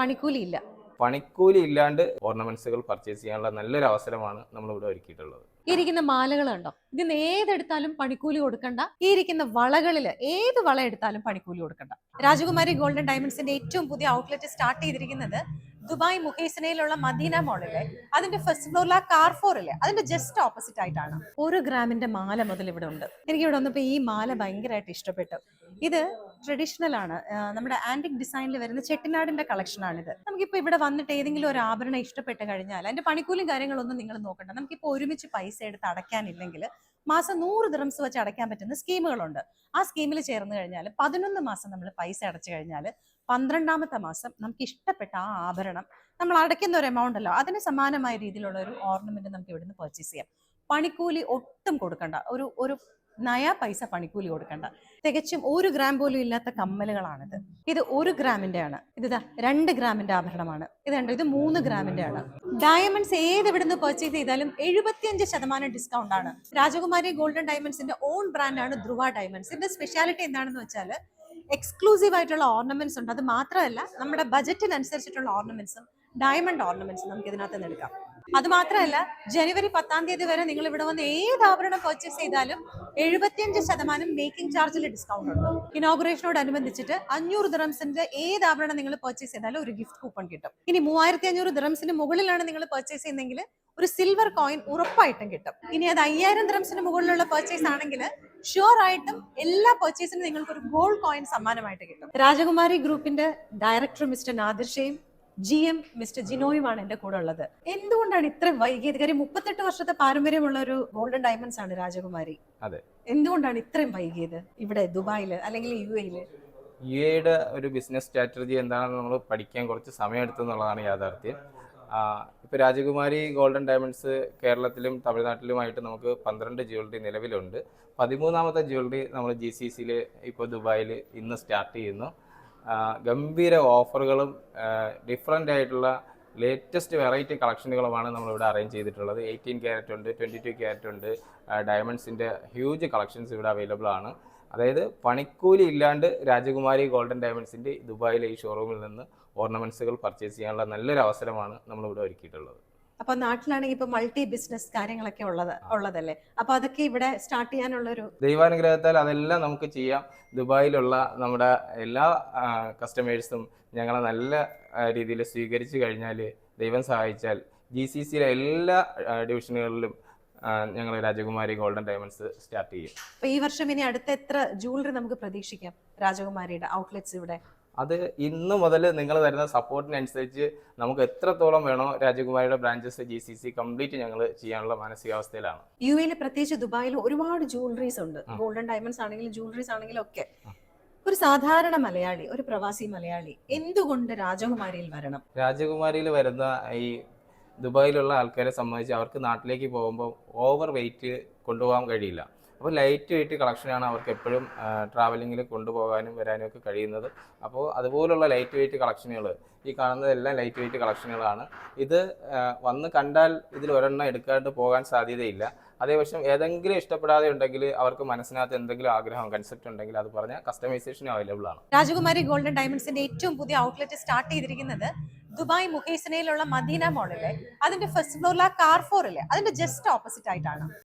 പണിക്കൂലി ഇല്ല പണിക്കൂലി ഇല്ലാണ്ട് ഓർണമെന്റ്സുകൾ പർച്ചേസ് ചെയ്യാനുള്ള നല്ലൊരു അവസരമാണ് നമ്മൾ ഇവിടെ ഒരുക്കിയിട്ടുള്ളത്. ഈ ഇരിക്കുന്ന മാലകളുണ്ടോ? ഇതിന്ന് ഏതെടുത്താലും പണിക്കൂലി കൊടുക്കണ്ട. ഈ ഇരിക്കുന്ന വളകളിൽ ഏത് വള എടുത്താലും പണിക്കൂലി കൊടുക്കണ്ട. രാജകുമാരി ഗോൾഡൻ ഡയമണ്ട്സിന്റെ ഏറ്റവും പുതിയ ഔട്ട്ലെറ്റ് സ്റ്റാർട്ട് ചെയ്തിരിക്കുന്നത് ദുബായ് മുഖേസനയിലുള്ള മദീന മോളിലെ അതിന്റെ ഫസ്റ്റ് ഫ്ലോറിലെ ആ കാർഫോറിലെ അതിന്റെ ജസ്റ്റ് ഓപ്പോസിറ്റ് ആയിട്ടാണ്. ഒരു ഗ്രാമിന്റെ മാല മുതൽ ഇവിടെ ഉണ്ട്. എനിക്ക് ഇവിടെ വന്നപ്പോൾ ഈ മാല ഭയങ്കരമായിട്ട് ഇഷ്ടപ്പെട്ടു. ഇത് ട്രഡീഷണൽ ആണ്. നമ്മുടെ ആന്റിക് ഡിസൈനിൽ വരുന്ന ചെട്ടിനാടിന്റെ കളക്ഷൻ ആണിത്. നമുക്കിപ്പോ ഇവിടെ വന്നിട്ട് ഏതെങ്കിലും ഒരു ആഭരണം ഇഷ്ടപ്പെട്ട് കഴിഞ്ഞാൽ അതിന്റെ പണിക്കൂലിയും കാര്യങ്ങളൊന്നും നിങ്ങൾ നോക്കണ്ട. നമുക്കിപ്പോൾ ഒരുമിച്ച് പൈസ എടുത്ത് അടയ്ക്കാനില്ലെങ്കിൽ മാസം നൂറ് ദിറംസ് വെച്ച് അടയ്ക്കാൻ പറ്റുന്ന സ്കീമുകളുണ്ട്. ആ സ്കീമിൽ ചേർന്ന് കഴിഞ്ഞാൽ പതിനൊന്ന് മാസം നമ്മൾ പൈസ അടച്ചു കഴിഞ്ഞാൽ പന്ത്രണ്ടാമത്തെ മാസം നമുക്ക് ഇഷ്ടപ്പെട്ട ആ ആഭരണം നമ്മൾ അടയ്ക്കുന്ന ഒരു എമൗണ്ട് അല്ലോ. അതിന് സമാനമായ രീതിയിലുള്ള ഒരു ഓർണമെന്റ് നമുക്ക് ഇവിടുന്ന് പർച്ചേസ് ചെയ്യാം. പണിക്കൂലി ഒട്ടും കൊടുക്കണ്ട. ഒരു ഒരു നയ പൈസ പണിക്കൂലി കൊടുക്കണ്ട. തികച്ചും ഒരു ഗ്രാം പോലും ഇല്ലാത്ത കമ്മലുകളാണിത്. ഇത് ഒരു ഗ്രാമിന്റെ ആണ് ഇത് രണ്ട് ഗ്രാമിന്റെ ആഭരണമാണ്. ഇത് കണ്ടോ? ഇത് മൂന്ന് ഗ്രാമിന്റെ ആണ് ഡയമണ്ട്സ് ഏത് ഇവിടുന്ന് പർച്ചേസ് ചെയ്താലും എഴുപത്തിയഞ്ച് ശതമാനം ഡിസ്കൗണ്ട് ആണ്. രാജകുമാരി ഗോൾഡൻ ഡയമണ്ട്സിന്റെ ഓൺ ബ്രാൻഡാണ് ധ്രുവ ഡയമണ്ട്സ്. ഇതിന്റെ സ്പെഷ്യാലിറ്റി എന്താണെന്ന് വെച്ചാൽ എക്സ്ക്ലൂസീവ് ആയിട്ടുള്ള ഓർണമെന്റ്സ് ഉണ്ട്. അത് മാത്രമല്ല നമ്മുടെ ബജറ്റിനനുസരിച്ചിട്ടുള്ള ഓർണമെന്റ്സും ഡയമണ്ട് ഓർണമെന്റ്സും നമുക്ക് ഇതിനകത്ത് നിന്ന് എടുക്കാം. അത് മാത്രമല്ല ജനുവരി പത്താം തീയതി വരെ നിങ്ങൾ ഇവിടെ വന്ന് ഏത് ആഭരണം പർച്ചേസ് ചെയ്താലും എഴുപത്തിയഞ്ച് ശതമാനം മേക്കിംഗ് ചാർജിൽ ഡിസ്കൗണ്ട് ഉണ്ട്. ഇനോഗ്രേഷനോടനുബന്ധിച്ചിട്ട് അഞ്ഞൂറ് ദിറംസിന്റെ ഏത് ആഭരണം നിങ്ങൾ പർച്ചേസ് ചെയ്താലും ഒരു ഗിഫ്റ്റ് കൂപ്പൺ കിട്ടും. ഇനി മൂവായിരത്തി അഞ്ഞൂറ് ദിറംസിന് മുകളിലാണ് നിങ്ങൾ പർച്ചേസ് ചെയ്യുന്നതെങ്കിൽ ഒരു സിൽവർ കോയിൻ ഉറപ്പായിട്ടും കിട്ടും. ഇനി അത് അയ്യായിരം ദിറംസിന് മുകളിലുള്ള പർച്ചേസ് ആണെങ്കിൽ ഷുവർ ആയിട്ടും എല്ലാ പർച്ചേസിനും നിങ്ങൾക്ക് ഒരു ഗോൾഡ് കോയിൻ സമ്മാനമായിട്ട് കിട്ടും. രാജകുമാരി ഗ്രൂപ്പിന്റെ ഡയറക്ടർ മിസ്റ്റർ നാദിർഷയും ജി എം മിസ്റ്റർ ജിനോയുമാണ് എന്റെ കൂടെ ഉള്ളത്. എന്തുകൊണ്ടാണ് ഇത്രയും വൈകിയത്? കാര്യം മുപ്പത്തെട്ട് വർഷത്തെ പാരമ്പര്യമുള്ള ഒരു ഗോൾഡൻ ഡയമണ്ട്സ് ആണ് രാജകുമാരി. അതെ. എന്തുകൊണ്ടാണ് ഇത്രയും വൈകിയത് ഇവിടെ ദുബായിൽ അല്ലെങ്കിൽ യു എയിൽ യു എയുടെ ഒരു ബിസിനസ് സ്ട്രാറ്റജി എന്താണെന്ന് നമ്മൾ പഠിക്കാൻ കുറച്ച് സമയമെടുത്തു എന്നുള്ളതാണ് യാഥാർത്ഥ്യം. ഇപ്പോൾ രാജകുമാരി ഗോൾഡൻ ഡയമണ്ട്സ് കേരളത്തിലും തമിഴ്നാട്ടിലുമായിട്ട് നമുക്ക് പന്ത്രണ്ട് ജ്വല്ലറി നിലവിലുണ്ട്. പതിമൂന്നാമത്തെ ജ്വല്ലറി നമ്മൾ ജി സി സിയിൽ ഇപ്പോൾ ദുബായിൽ ഇന്ന് സ്റ്റാർട്ട് ചെയ്യുന്നു. ഗംഭീര ഓഫറുകളും ഡിഫറെന്റ് ആയിട്ടുള്ള ലേറ്റസ്റ്റ് വെറൈറ്റി കളക്ഷനുകളുമാണ് നമ്മളിവിടെ അറേഞ്ച് ചെയ്തിട്ടുള്ളത്. എയ്റ്റീൻ ക്യാരറ്റ് ഉണ്ട് ട്വന്റി ടു ക്യാരറ്റ് ഉണ്ട് ഡയമണ്ട്സിന്റെ ഹ്യൂജ് കളക്ഷൻസ് ഇവിടെ അവൈലബിൾ ആണ്. അതായത് പണിക്കൂലി ഇല്ലാണ്ട് രാജകുമാരി ഗോൾഡൻ ഡയമണ്ട്സിന്റെ ദുബായിലെ ഈ ഷോറൂമിൽ നിന്ന് ഓർണമെന്റ്സുകൾ പർച്ചേസ് ചെയ്യാനുള്ള നല്ലൊരു അവസരമാണ് നമ്മളിവിടെ ഒരുക്കിയിട്ടുള്ളത്. അപ്പൊ നാട്ടിലാണെങ്കിൽ ഇപ്പൊ മൾട്ടി ബിസിനസ് കാര്യങ്ങളൊക്കെ ഉള്ളത് ഉള്ളതല്ലേ? അപ്പൊ അതൊക്കെ ഇവിടെ സ്റ്റാർട്ട് ചെയ്യാനുള്ള ഒരു ദൈവാനുഗ്രഹത്താൽ അതെല്ലാം നമുക്ക് ചെയ്യാം. ദുബായിലുള്ള നമ്മുടെ എല്ലാ കസ്റ്റമേഴ്സും ഞങ്ങളെ നല്ല രീതിയിൽ സ്വീകരിച്ചു കഴിഞ്ഞാൽ ദൈവം സഹായിച്ചാൽ ജി സി സിയിലെ എല്ലാ ഡിവിഷനുകളിലും ഞങ്ങൾ രാജകുമാരി ഗോൾഡൻ ഡയമണ്ട്സ് സ്റ്റാർട്ട് ചെയ്യും. ഈ വർഷം ഇനി അടുത്ത എത്ര ജൂവലറി നമുക്ക് പ്രതീക്ഷിക്കാം രാജകുമാരിയുടെ ഔട്ട്ലെറ്റ്സ് ഇവിടെ? അത് ഇന്ന് മുതൽ നിങ്ങൾ തരുന്ന സപ്പോർട്ടിനനുസരിച്ച് നമുക്ക് എത്രത്തോളം വേണോ രാജകുമാരിയുടെ branches G C C complete ഞങ്ങൾ ചെയ്യാനുള്ള മാനസികാവസ്ഥയിലാണ്. യു എയിൽ പ്രത്യേകിച്ച് ദുബായിൽ ഒരുപാട് ജുവലറീസ് ഉണ്ട്. ഗോൾഡൻ ഡയമണ്ട്സ് ആണെങ്കിലും ജുവലറീസ് ആണെങ്കിലും ഒക്കെ. ഒരു സാധാരണ മലയാളി ഒരു പ്രവാസി മലയാളി എന്തുകൊണ്ട് രാജകുമാരിയിൽ വരണം? രാജകുമാരിയിൽ വരുന്ന ഈ ദുബായിലുള്ള ആൾക്കാരെ സംബന്ധിച്ച് അവർക്ക് നാട്ടിലേക്ക് പോകുമ്പോൾ ഓവർ വെയിറ്റ് കൊണ്ടുപോകാൻ കഴിയില്ല. അപ്പോൾ ലൈറ്റ് വെയിറ്റ് കളക്ഷനാണ് അവർക്ക് എപ്പോഴും ട്രാവലിങ്ങിൽ കൊണ്ടുപോകാനും വരാനും ഒക്കെ കഴിയുന്നത്. അപ്പോൾ അതുപോലുള്ള ലൈറ്റ് വെയിറ്റ് കളക്ഷനുകൾ ഈ കാണുന്നതെല്ലാം ലൈറ്റ് വെയിറ്റ് കളക്ഷനുകളാണ് ഇത് വന്ന് കണ്ടാൽ ഇതിൽ ഒരെണ്ണം എടുക്കാണ്ട് പോകാൻ സാധ്യതയില്ല. അതേപക്ഷം ഏതെങ്കിലും ഇഷ്ടപ്പെടാതെ ഉണ്ടെങ്കിൽ അവർക്ക് മനസ്സിനകത്ത് എന്തെങ്കിലും ആഗ്രഹം കൺസെപ്റ്റ് ഉണ്ടെങ്കിൽ അത് പറഞ്ഞാൽ കസ്റ്റമൈസേഷൻ അവൈലബിൾ ആണ്. രാജകുമാരി ഗോൾഡൻ ഡയമണ്ട്സിന്റെ ഏറ്റവും പുതിയ ഔട്ട്ലെറ്റ് സ്റ്റാർട്ട് ചെയ്തിരിക്കുന്നത് ദുബായ് മുഖേസനയിലുള്ള മദീന മോളിലെ അതിന്റെ ഫസ്റ്റ് ഫ്ലോറിലെ കാർഫോറിലെ അതിന്റെ ജസ്റ്റ് ഓപ്പോസിറ്റ് ആയിട്ടാണ്.